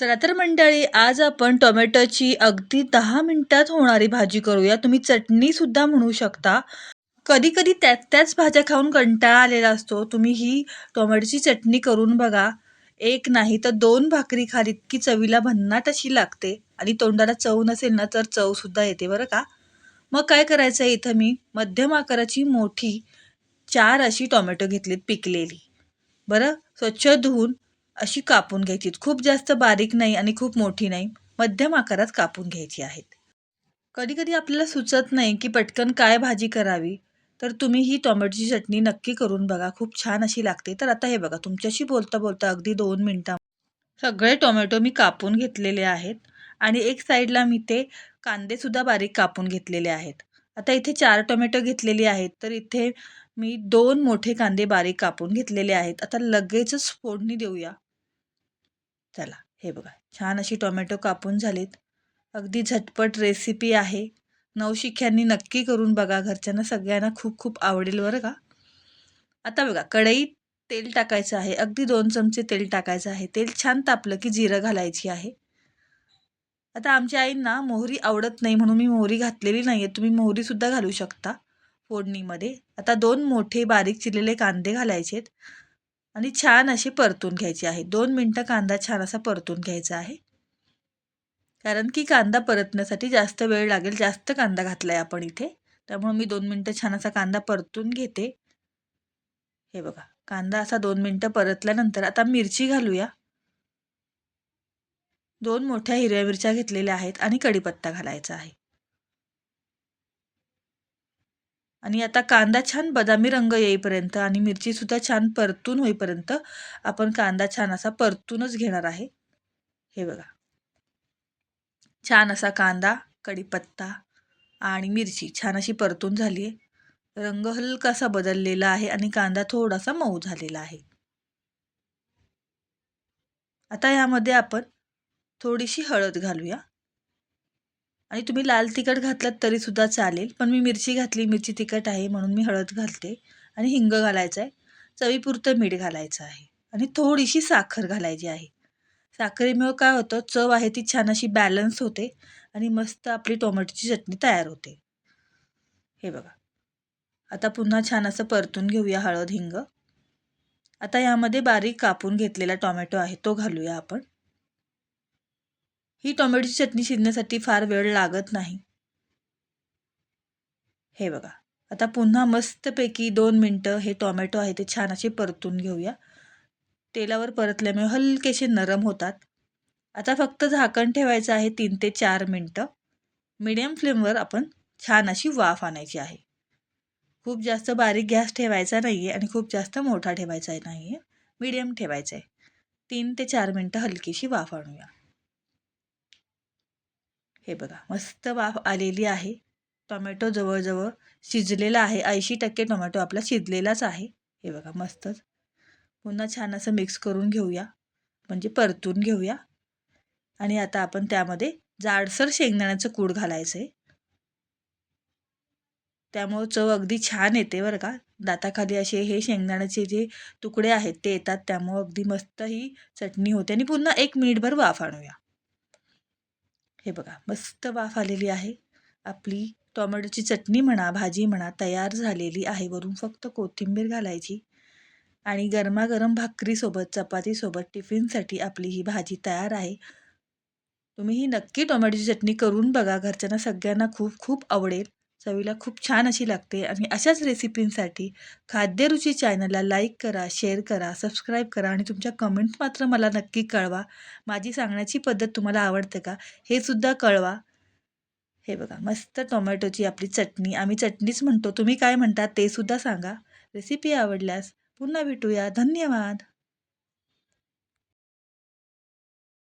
चला तर मंडळी आज आपण टोमॅटोची अगदी दहा मिनिटात होणारी भाजी करूया. तुम्ही चटणीसुद्धा म्हणू शकता. कधी कधी त्याच त्याच भाज्या खाऊन कंटाळा आलेला असतो. तुम्ही ही टोमॅटोची चटणी करून बघा. एक नाही तर दोन भाकरी खाल इतकी चवीला भन्नाट अशी लागते. आणि तोंडाला चव नसेल ना तर चवसुद्धा येते बरं का? मग काय करायचं आहे इथं मी? मध्यम आकाराची मोठी चार अशी टोमॅटो घेतलीत पिकलेली. बरं? स्वच्छ धुवून अशी कापून घ्यायची खूप जास्त बारीक नाही आणि खूप मोठी नाही. मध्यम आकारात कापून घ्यायची आहेत. कधी कधी आपल्याला सुचत नाही की पटकन काय भाजी करावी. तर तुम्ही ही टोमॅटोची चटणी नक्की करून बघा. खूप छान अशी लागते. तर आता हे बघा तुमच्याशी बोलता बोलता अगदी दोन मिनटां सगळे टोमॅटो मी कापून घेतलेले आहेत. आणि एक साईडला मी ते कांदेसुद्धा बारीक कापून घेतलेले आहेत. आता इथे चार टोमॅटो घेतलेली आहेत. तर इथे मी दोन मोठे कांदे बारीक कापून घेतलेले आहेत. आता लगेचच फोडणी देऊया. चला हे बघा. छान अशी टोमॅटो कापून झालीत. अगदी झटपट रेसिपी आहे. नवशिक्यांनी नक्की करून बघा. घरच्यांना सगळ्यांना खूप खूप आवडेल बरं का. आता बघा कढईत तेल टाकायचं आहे. अगदी दोन चमचे तेल टाकायचं आहे. तेल छान तापलं की जिरं घालायची आहे. आता आमच्या आईंना मोहरी आवडत नाही म्हणून मी मोहरी घातलेली नाही आहे तुम्ही मोहरीसुद्धा घालू शकता फोडणीमध्ये. आता दोन मोठे बारीक चिरलेले कांदे घालायचे आहेत आणि छान असे परतून घ्यायचे आहे. दोन मिनटं कांदा छान असा परतून घ्यायचा आहे. कारण की कांदा परतण्यासाठी जास्त वेळ लागेल. जास्त कांदा घातला आहे आपण इथे. त्यामुळे मी दोन मिनटं छान असा कांदा परतून घेते. हे बघा. कांदा असा दोन मिनटं परतल्यानंतर आता मिरची घालूया. दोन मोठ्या हिरव्या मिरच्या घेतलेल्या आहेत आणि कढीपत्ता घालायचा आहे. आणि आता कांदा छान बदामी रंग येईपर्यंत आणि मिरचीसुद्धा छान परतून होईपर्यंत आपण कांदा छान असा परतूनच घेणार आहे. हे बघा. छान असा कांदा कढीपत्ता आणि मिरची छान अशी परतून झाली आहे. रंग हलकासा बदललेला आहे आणि कांदा थोडासा मऊ झालेला आहे. आता यामध्ये आपण थोडीशी हळद घालूया. आणि तुम्ही लाल तिखट घातलात तरीसुद्धा चालेल. पण मी मिरची घातली. मिरची तिखट आहे म्हणून मी हळद घालते. आणि हिंग घालायचं आहे चवीपुरतं मीठ घालायचं आहे. आणि थोडीशी साखर घालायची आहे. साखरेमुळं काय होतं? चव आहे ती छान अशी बॅलन्स होते. आणि मस्त आपली टोमॅटोची चटणी तयार होते. हे बघा. आता पुन्हा छान असं परतून घेऊया हळद हिंग. आता यामध्ये बारीक कापून घेतलेला टोमॅटो आहे. तो घालूया आपण. ही टोमॅटोची चटणी शिजण्यासाठी फार वेळ लागत नाही. हे बघा आता पुन्हा मस्तपैकी दोन मिनटं हे टोमॅटो आहे ते छान असे परतून घेऊया. तेलावर परतल्यामुळे हलकेसे नरम होतात. आता फक्त झाकण ठेवायचं आहे तीन ते चार मिनटं. मिडियम फ्लेमवर आपण छान अशी वाफ आणायची आहे. खूप जास्त बारीक गॅस ठेवायचा नाही आहे आणि खूप जास्त मोठा ठेवायचा नाही आहे मीडियम ठेवायचा आहे तीन ते चार मिनटं हलकीशी वाफ आणूया. हे बघा मस्त वाफ आलेली आहे. टोमॅटो जवळजवळ शिजलेला आहे. ऐंशी टक्के टोमॅटो आपला शिजलेलाच आहे. हे बघा मस्तच. पुन्हा छान असं मिक्स करून घेऊया. म्हणजे परतून घेऊया. आणि आता आपण त्यामध्ये जाडसर शेंगदाण्याचं कूड घालायचं आहे त्यामुळं चव अगदी छान येते बरं का. दाताखाली असे हे शेंगदाण्याचे जे तुकडे आहेत ते येतात. त्यामुळं अगदी मस्त ही चटणी होते. आणि पुन्हा एक मिनिटभर वाफ आणूया. हे बघा मस्त वाफ आलेली आहे. आपली टोमॅटोची चटणी म्हणा भाजी म्हणा तयार झालेली आहे. वरून फक्त कोथिंबीर घालायची आणि गरमागरम भाकरीसोबत चपातीसोबत टिफिनसाठी आपली ही भाजी तयार आहे. तुम्ही ही नक्की टोमॅटोची चटणी करून बघा. घरच्यांना सगळ्यांना खूप खूप आवडेल. चवीला खूप छान अशी लागते. आणि अशाच रेसिपींसाठी खाद्यरुची चॅनलला लाईक करा शेअर करा सबस्क्राईब करा आणि तुमच्या कमेंट मात्र मला नक्की कळवा. माझी सांगण्याची पद्धत तुम्हाला आवडते का? हे सुद्धा कळवा. हे बघा मस्त टोमॅटोची आपली चटणी. आम्ही चटणीच म्हणतो. तुम्ही काय म्हणता ते सुद्धा सांगा. रेसिपी आवडल्यास पुन्हा भेटूया. धन्यवाद!